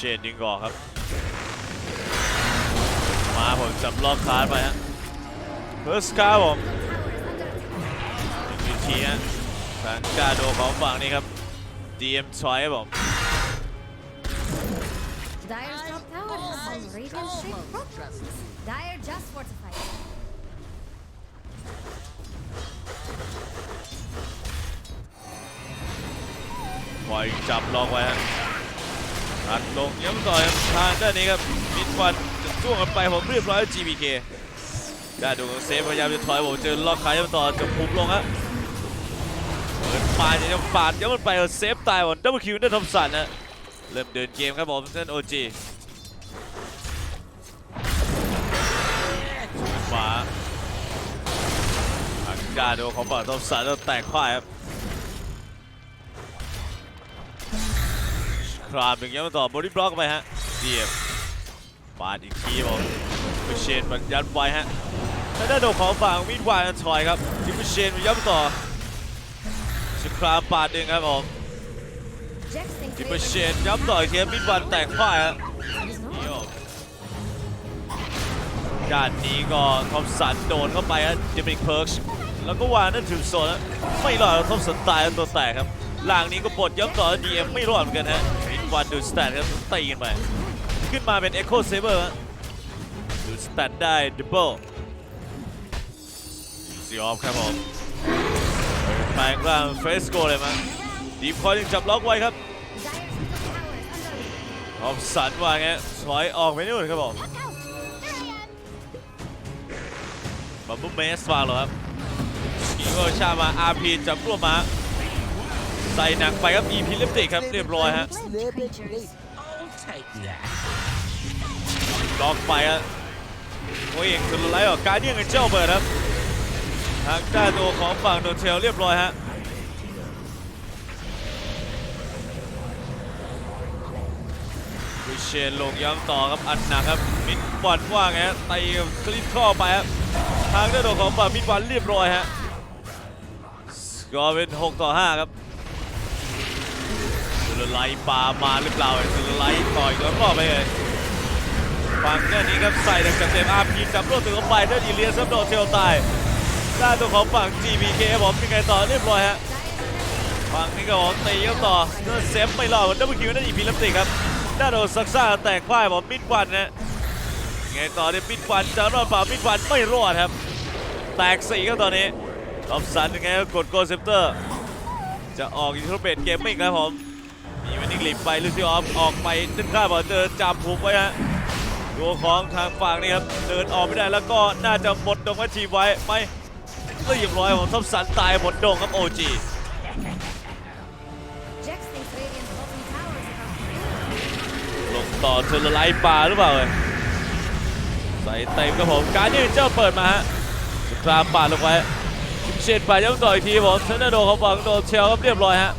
ชนดึงออกครับ มาผมจับล็อกคาร์ดไปฮะเฟิร์สการ์ดผมหนึ่งทีฮะทางกาโดของฝั่งนี้ครับ DM ชอยครับผม Dire's top tower has some radiant shape problems. Dire just fortified. ปล่อยจับล็อกไว้ฮะ อัดลงย้ำต่อยทางด้านนี้ครับมิดวันจะจ้วงกันไปผมเรียบร้อย GBK กาโดของเซฟพยายามจะถอยผมเจอล็อกขาย้ำต่อจะพุบลงฮะเปิดปาดจะปาดย้ำมันไปเซฟตายหมดดับเบิลคิวได้ทอมสันนะเริ่มเดินเกมครับผมเส้นโอจีขวาทางกาโดของฝั่งทอมสันแล้วแตกพ่ายครับ ครามหนึ่งย้ำมาต่อบอดี้บล็อกไปฮะเดียบปาดอีกทีผมทิเชนมันยัดไว้ฮะทางด้านโดนของฝั่งมิดวายนันทอยครับทิปเชนมันย้ำต่อสครามปาดหนึ่งครับผม Jax thinks ทิป Raven เชนย้ำต่ออีกทีมิดวันแตกพ่ายฮะ is not. นี่ผมด้านนี้ก็ทอมสันโดนเข้าไปฮะดิมิกเพิร์กแล้วก็วางนั่นถึงโซนฮะไม่รอดทอมสันตายตัวแตกครับล่างนี้ก็ปลดย้ำต่อดีเอ็มไม่รอดเหมือนกันฮะ วันดูสแตทครับตีกันไป ขึ้นมาเป็น Echo Saber ฮะดูสแตนได้ดับเบิลซีออฟครับผมแปลงร่างเฟสโกเลยมั้งดีพอยยังจับล็อกไว้ครับออฟสันว่าไงถอยออกไปนู่นครับผมบัมบูเมสมางเหรอครับกีโกชามา RP จับรวบมา ใส่หนักไปครับ EP ลิปติกครับเรียบร้อยฮะ Creatures. I'll take that. ล็อกไปฮะโอ้ยเองสุดไลท์ออกการเดียนกับเจ้าเบิร์ดครับทางด้านตัวของฝั่งโดนเทลเรียบร้อยฮะวิเชนลงย้ำต่อครับอันหนักครับมิดบอลว่าไงฮะตีกับคลิปเข้าไปครับทางด้านตัวของฝั่งมิดบอลเรียบร้อยฮะสกอร์เป็น 6 ต่อ 5 ครับสุ ลไลปามาหรือเปล่าสุลไลต่อยแล้วก็ไปเลยฝั่งด้านนี้ครับใส่ดังเต็มอาร์พีจับรวบถึงเข้าไปด้านอีเลียสครับโดเทลตายด้านตัวของฝั่ง GBK บผมเป็นไงต่อเรียบร้อยฮะฝั่งนี้ก็บอกตีครับต่อเนื้อเซฟไม่รอดดับเบิลคิวนั่นอีพีลัมติครับด้านโดนซักซ่าแตกพ่ายผมมิดควันนะยังไงต่อเนี่ยมิดควันจะรอดเปล่ามิดควันไม่รอดครับแตกสี่ครับตอนนี้ทอมสันยังไงก็กดโกลเซปเตอร์จะออกอินโทรเบตเกมมิ่งครับผม หลิบไปลูซิออฟออกไปดึงข้าบอลเดินจับผูกไว้ฮะตัวของทางฝั่งนี่ครับเดินออกไม่ได้แล้วก็น่าจะหมดดงวัชีไว้ไม่เรียบร้อยผมทอมสันตายหมดดงครับโอจีลงต่อเทอร์ไลปลาหรือเปล่าเอ่ยใส่เต็มครับผมการยืนเจ้าเปิดมาฮะสครามปาลงไว้เชนไปย้ำต่ออีกทีผมเทนนอร์โดเขาฝังโดนเชลครับเรียบร้อยฮะ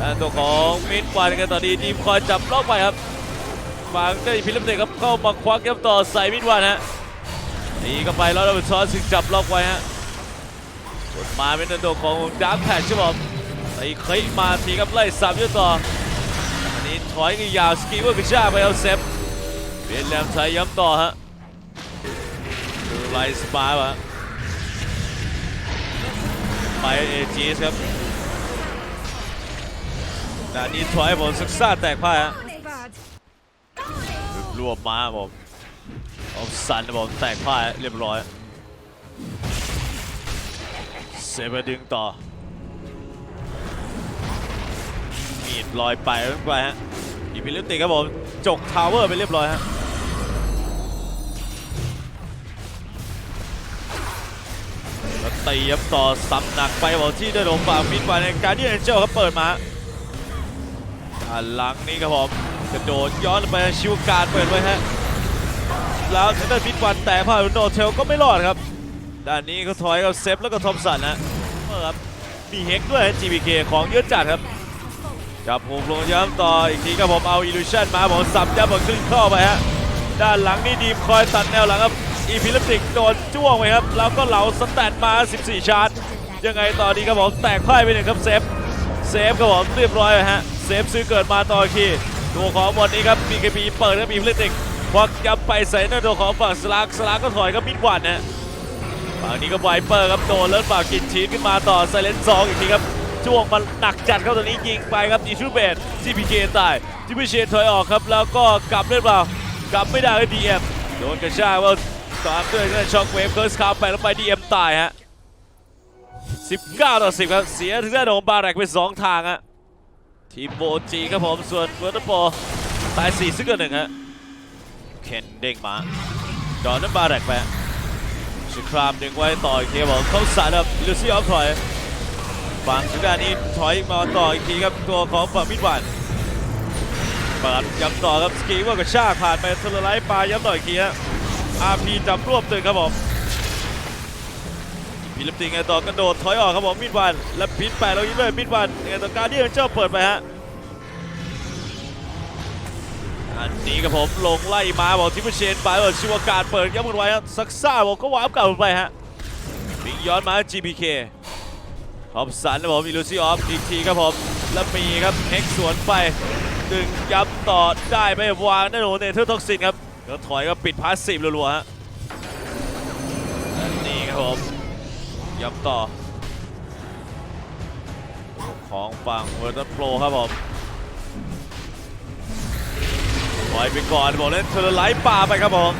ด้านตัวของมิดวันกันต่อดีทีมคอยจับล็อกไปครับฝังเจ้พิลิปเตครับเข้ามาควักย้ำต่อใส่มิดวันฮะนี่ก็ไปแล้วเราเป็นซอสสึกจับล็อกไว้ฮะกดมาเป็นตัวของดาร์คแพชครับผมไอ้เคยมาทีครับไล่สับย้ำต่ออันนี้ถอยกันยาวสกีเวอร์กระชาไปเอาเซฟเวียนแลมไทยย้ำต่อฮะดูไลน์สปาร์วะไปเอจีสครับ ดานนี้ถอยผมศึกษาแตกพ่ายฮะรวบมาผมเอาสันครับผมแตกพ่ายเรียบร้อย เซเบดึงต่อ มีดลอยไปลงไปฮะอีพิลิติครับผม จกทาวเวอร์ไปเรียบร้อยฮะแล้วตียับต่อซ้ำหนักไปบอกที่ได้ลงฝั่งมิดไปในการที่เอ็นเจลครับเปิดมา ด้านหลังนี้ครับผมกระโดดย้อนไปชิวการเปิดไว้ฮะแล้วทางด้านมิดวันแต่ผ่านโนเทลก็ไม่รอดครับ ด้านนี้ก็ถอยกับเซฟแล้วก็ทอมสันนะเออครับมีเฮกด้วยฮะ GBK ของเยอะจัดครับจับหุมลงย้ำต่ออีกทีครับผมเอาอิลูชันมาผมสับย้ำบอลขึ้นข้าไปฮะด้านหลังนี่ดีมคอยตัดแนวหลังครับอีพิลิปติกโดนจ้วงไปครับแล้วก็เหลาสแตทมา 14 ชาร์จยังไงต่อดีครับผมแตกพ่ายไปหนึ่งครับเซฟเซฟครับผมเรียบร้อยเลยฮะ ฟซื้อเกิดมาต่ออีตัวของบอลนี้ครับ BKB เปิดครับมีพลิติกควักย้ำไปใส่หน้าตัวของฝั่งสลากสลากก็ถอยครับมิดวันนะฝั่งนี้ก็ไวเปอร์ครับโดนแล้วฝากกินชีสขึ้นมาต่อไซเลนสองอีกทีครับช่วงมันหนักจัดครับตอนนี้ยิงไปครับอีชูเบต CPK ตายจิมิเชนถอยออกครับแล้วก็กลับได้เปล่ากลับไม่ได้ครับ DM โดนกระชากว่าตามด้วยนั่นช็อคเวฟเคิร์สคาร์ไปแล้วไป DM ตายฮะ19 ต่อ 10 ครับ เสียถึงด้านของบาแรกไปสองทางฮะ ทีมโบจีครับผม ส่วนเวอร์ตโปตาย4ซึ่งกันหนึ่งฮะเคนเด้งมาดอนนั้นบาแรกไปชิครามดึงไว้ต่ออีกทีบผมเข้าสารับลูซี่ออฟถอยฝั่งทางด้านนี้ถอยมาต่ออีกทีครับตัวของฝั่งมิดวันเปิดย้ำต่อครับสกีว่ากระชากผ่านไปเทเลไลท์ปลาย้ำต่ออีกทีฮะอาร์พีจับรวบตึงครับผม ฟิลิปปินส์ไงต่อกระโดดถอยออกครับผมมิดวันแล้วพิษไปแล้วยิงเลยมิดวันไงต่อการเดียนเจ้าเปิดไปฮะอันนี้ครับผมลงไล่มาบอกทิปเชนไปบอกชิวการเปิดย้ำกันไว้ครับซักซ่าบอกก็วาร์ปกลับไปฮะมิงย้อนมา GPK ฮอบสันครับผมอิลูซี่ออฟอีกทีครับผมแล้วมีครับเฮกสวนไปดึงย้ำต่อได้ไม่วางนั่นโหเนเธอร์ท็อกซินครับแล้วถอยก็ปิดพาสซีฟรัวๆฮะอันนี่ครับผม ย้ำต่อ ของฝั่งเวอร์ตันโปรครับผมปล่อยไปก่อนบอกเล่นเทอร์ไลท์ป่าไปครับผม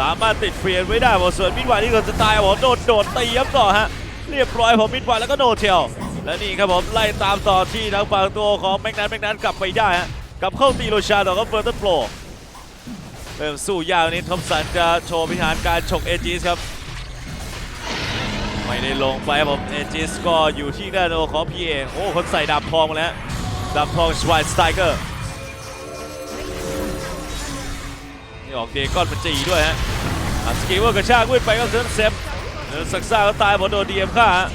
สามารถติดเฟียนไว้ได้บอกส่วนมิดวายที่เราจะตายผมโดดโดดตีย้ำต่อฮะเรียบร้อยผมมิดวายแล้วก็โนเทลและนี่ครับผมไล่ตามต่อที่ทางฝั่งตัวของแม็กนันแม็กนันกลับไปได้ฮะกลับเข้าตีโรชาต่อกับเวอร์ตันโปรเริ่มสู้ยากนี้ทอมสันจะโชว์พิหารการฉกเอจิสครับ ไม่ได้ลงไปผมเอจิสก็อยู่ที่ด้านโนของพีเอโอ้คนใส่ดาบทองมาแล้วดาบทองสวายสไตเกอร์นี่ออกเดก้อนมันจีด้วยฮะอัสกีวอร์กระชากวิ่งไปก็เซนเซฟเดินสักซ่าก็ตายผมโดนดีเอ็มฆ่าฮะ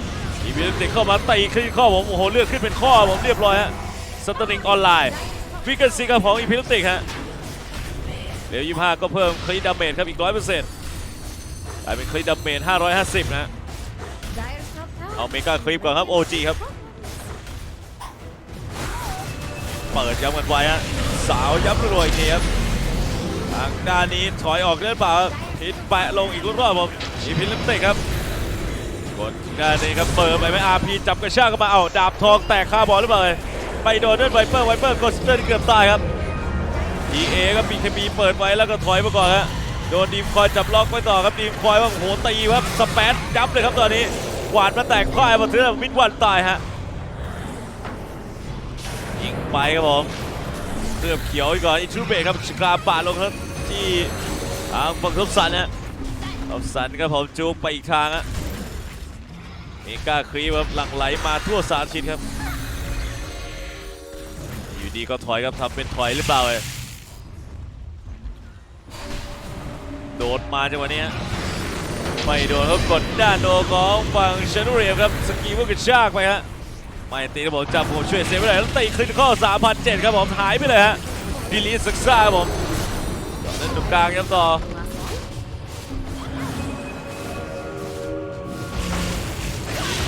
อีพีเด็กเข้ามาตีขึ้นข้อผมโอ้โหเลือดขึ้นเป็นข้อผมเรียบร้อยฮะสตริงออนไลน์ฟิกเกอร์ซีกับของอีพีติกฮะเดี๋ยวยี่ห้าก็เพิ่มคลีดาเมจครับอีกร้อยเปอร์เซ็นต์กลายเป็นคลีดาเมจ550 นะ เอาเมกาคลิปก่อนครับ OG ครับ เปิดย้ำกันไว้ฮะสาวย้ำรวๆอีกทีครับทางด้านนี้ถอยออกได้เปล่าพิษแปะลงอีกรอบผมอีพิลิมเตกครับกดด้านนี้ครับเปิดไปไม่อาพีจับกระชากเข้ามาเอาดาบทองแตกคาบอลหรือเปล่าไปโดนด้วยไวเปอร์ไวเปอร์กดสเตอร์เกือบตายครับ EA ก็มีเคมีเปิดไว้แล้วก็ถอยมาก่อนฮะโดนดีมคอยจับล็อกไว้ต่อครับดีมคอยว่าโอ้โหตีครับสเปซจับเลยครับตอนนี้ วานมาแตกค่ายมาถึงมิดวันตายฮะยิงไปครับผมเริ่มเขียวอีกก่อนอินทรูเบตครับสกราปาลงครับที่ทางฝั่งทบสันฮะทบสันครับผมจูบไปอีกทางฮะเมกาครีครับหลั่งไหลมาทั่วสามชิ้นครับ อยู่ดีก็ถอยครับทำเป็นถอยหรือเปล่าเอ่ยโดดมาจังหวะนี้ ไม่โดนเขากดด้านโดของฝั่งเชนูเรียมครับสกีว่ากระชากไปฮะไม่ตีนะผมจับผมช่วยเซฟไม่ได้แล้วตีขึ้นข้อ3,007ครับผมหายไปเลยฮะดิลีศึกซ่าครับผมเล่นตรงกลางครับต่อ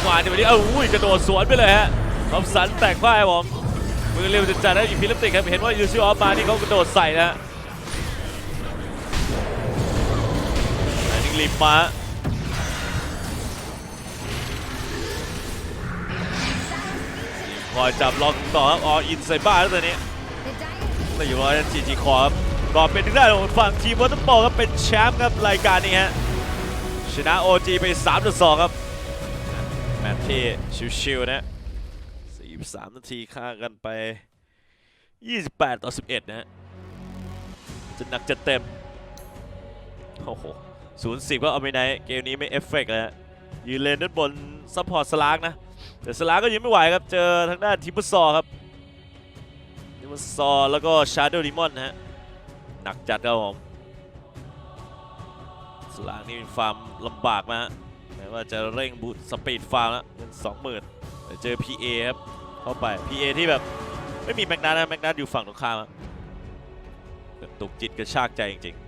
มาจังหวะนี้เอ้าอุ้ยกระโดดสวนไปเลยฮะทอมสันแตกพ่ายครับผมมือเร็วจะจัดได้อีพิลิปติกครับเห็นว่ายูซิออฟมานี่เขากระโดดใส่นะ ฮะอันนี้รีบมาคอยจับล็อกต่อครับออินใส่บ้าแล้วตอนนี้ไม่อยู่ว่าจีจีคอครับก็เป็นทางด้ของฝั่งทีมวอเตอร์บอลครับเป็นแชมป์ครับรายการนี้ฮะชนะ OG ไป3ต่อ2ครับแมตช์ที่ชิวๆนะ43 นาทีฆ่ากันไป 28 ต่อ 11 นะฮะจะหนักจะเต็มโอ้โห ศูนย์สิบก็เอาไปไหนเกมนี้ไม่เอฟเฟกต์เลยฮะยืนเลนด้านบนซัพพอร์ตสลากนะ แต่สลากก็ยืนไม่ไหวครับ เจอทางด้านทิปเปอร์ซอร์ครับทิปเปอร์ซอร์แล้วก็ชาร์โดดิมอนนะฮะหนักจัดครับผมสลากนี่เป็นฟาร์มลำบากนะฮะแม้ว่าจะเร่งบูตสปีดฟาร์มแล้วเงินสองหมื่นแต่เจอ PA ครับเข้าไป PA ที่แบบไม่มีแมกนัสนะแมกนัสอยู่ฝั่งตรงข้ามตุกจิตกระชากใจจริงๆ